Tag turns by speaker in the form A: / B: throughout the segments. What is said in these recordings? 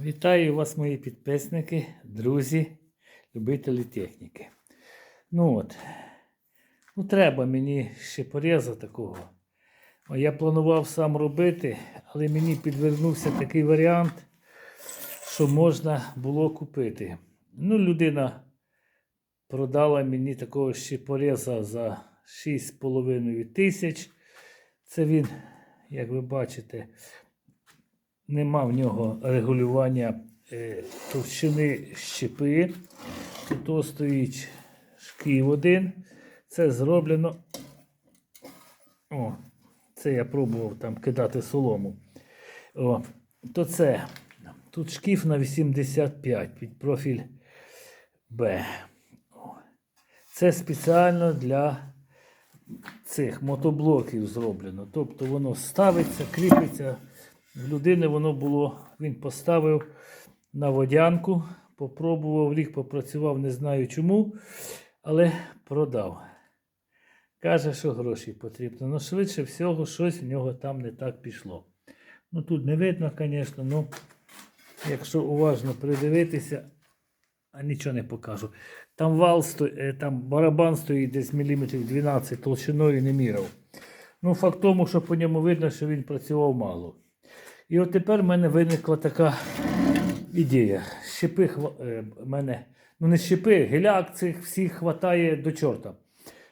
A: Вітаю вас, мої підписники, друзі, любителі техніки. Ну от, ну треба мені ще поріза такого. Я планував сам робити, але мені підвернувся такий варіант, що можна було купити. Ну, людина продала мені такого ще поріза за 6,5 тисяч. Це він, як ви бачите, Нема в нього регулювання е, товщини щепи. Тут стоїть шків один. Це зроблено. О, це я пробував там кидати солому. О, то це. Тут шкіф на 85 під профіль Б. Це спеціально для цих мотоблоків зроблено. Тобто воно ставиться, кріпиться. В людини воно було, він поставив на водянку, попробував рік, попрацював, не знаю чому, але продав. Каже, що гроші потрібно. Ну, швидше всього, щось в нього там не так пішло. Ну тут не видно, звісно, ну якщо уважно придивитися, а нічого не покажу. Там вал сто... е, там барабан стоїть десь міліметрів 12 толщиною не міряв. Ну, факт тому, що по ньому видно, що він працював мало. І от тепер в мене виникла така ідея. Щепи е, мене, ну не щепи, геляк цих всіх хватає до чорта.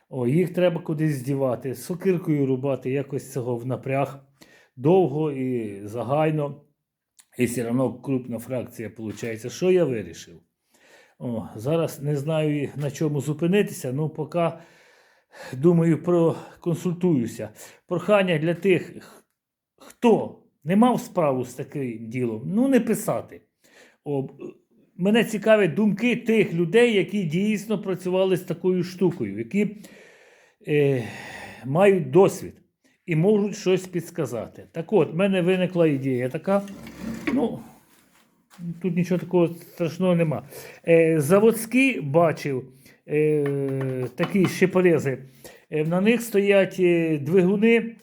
A: О, їх треба кудись здівати, сокиркою рубати, якось цього в напряг довго і загайно. І все одно крупна фракція виходить. Що я вирішив? О, зараз не знаю на чому зупинитися, ну поки думаю, проконсультуюся. Прохання для тих, хто не мав справу з таким ділом, ну не писати. О, мене цікавлять думки тих людей, які дійсно працювали з такою штукою, які е, мають досвід і можуть щось підсказати. Так от, в мене виникла ідея така. Ну, тут нічого такого страшного нема. Е, заводські бачив е, такі щепорези. Е, на них стоять е, двигуни.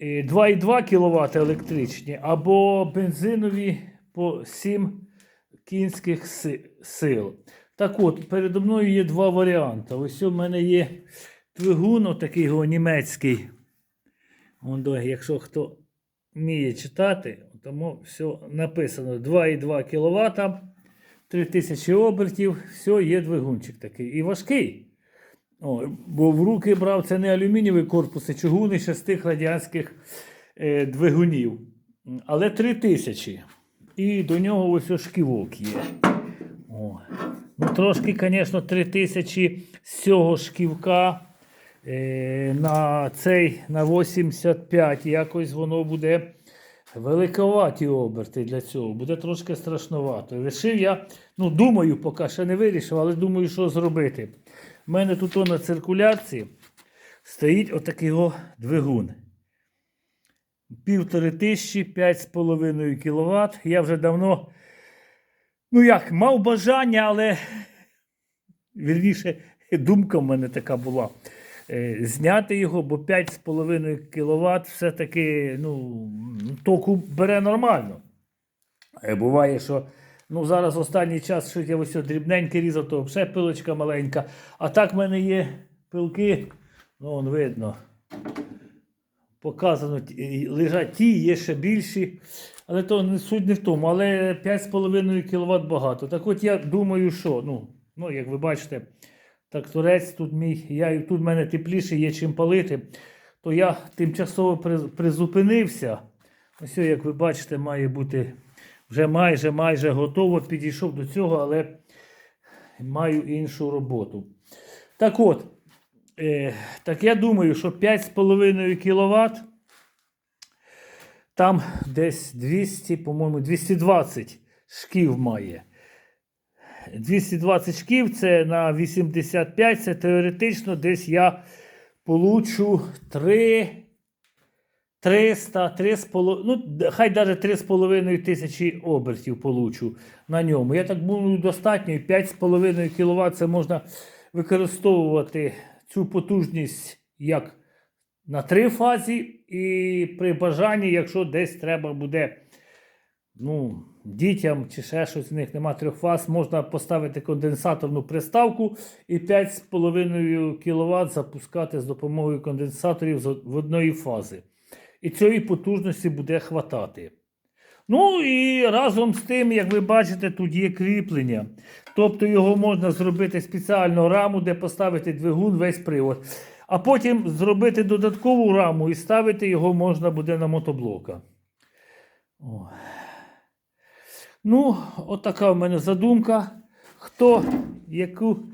A: Е, 2,2 кВт електричні або бензинові по 7 кінських сил. Так от, передо мною є два варіанти. Ось у мене є двигун, такий його німецький. Вон, якщо хто вміє читати, тому все написано 2,2 кВт, 3000 обертів, все, є двигунчик такий. І важкий. О, бо в руки брав це не алюмінієвий корпус, ще з тих радянських е, двигунів. Але 3000. І до нього ось шківок є. О. Ну, трошки, звісно, 3000 з цього шківка е, на цей на 85. Якось воно буде великоваті оберти для цього. Буде трошки страшновато. Рішив я, ну, думаю, поки ще не вирішив, але думаю, що зробити. У мене тут на циркуляції стоїть отакий о двигун. Півтори тисячі, 5,5 кВт. Я вже давно, ну як, мав бажання, але вірніше, думка в мене така була. е, Зняти його, бо 5,5 кВт все-таки ну, току бере нормально. Е, Буває, що ну, зараз останній час що я ось дрібненьке різав, то все пилочка маленька. А так в мене є пилки, ну, вон видно. Показано, лежать ті, є ще більші. Але то суть не в тому. Але 5,5 кВт багато. Так от я думаю, що, ну, ну як ви бачите, тракторець тут мій, я, тут в мене тепліше є чим палити, то я тимчасово призупинився. Ось, як ви бачите, має бути вже майже майже готово. Підійшов до цього, але маю іншу роботу. Так от, е, так я думаю, що 5,5 кВт, там десь 200, по-моєму, 220 шків має. 220 шків це на 85, це теоретично десь я получу 3, 300, 3,5, ну, хай навіть 3,5 тисячі обертів получу на ньому. Я так думаю, достатньо. 5,5 кВт це можна використовувати цю потужність як на три фазі, і при бажанні, якщо десь треба буде ну, дітям чи ще щось, в них нема трьох фаз, можна поставити конденсаторну приставку і 5,5 кВт запускати з допомогою конденсаторів в одної фази. І цієї потужності буде хватати. Ну і разом з тим, як ви бачите, тут є кріплення. Тобто його можна зробити спеціальну раму, де поставити двигун, весь привод. А потім зробити додаткову раму і ставити його можна буде на мотоблока. О. Ну, отака в мене задумка. Хто яку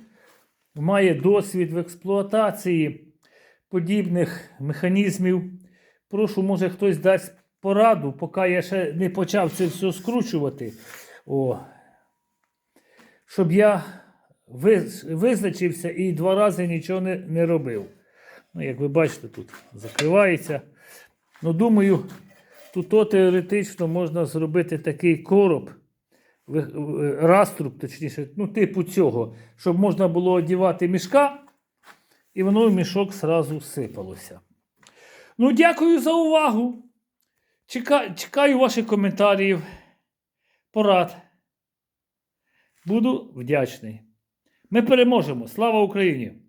A: має досвід в експлуатації подібних механізмів, прошу, може хтось дасть пораду, поки я ще не почав це все скручувати. О. Щоб я визначився і два рази нічого не, не робив. Ну, як ви бачите, тут закривається. Ну, думаю, тут то теоретично можна зробити такий короб, раструб, точніше, ну, типу цього, щоб можна було одівати мішка, і воно в мішок зразу сипалося. Ну, дякую за увагу. Чекаю, чекаю ваших коментарів, порад. Буду вдячний. Ми переможемо. Слава Україні!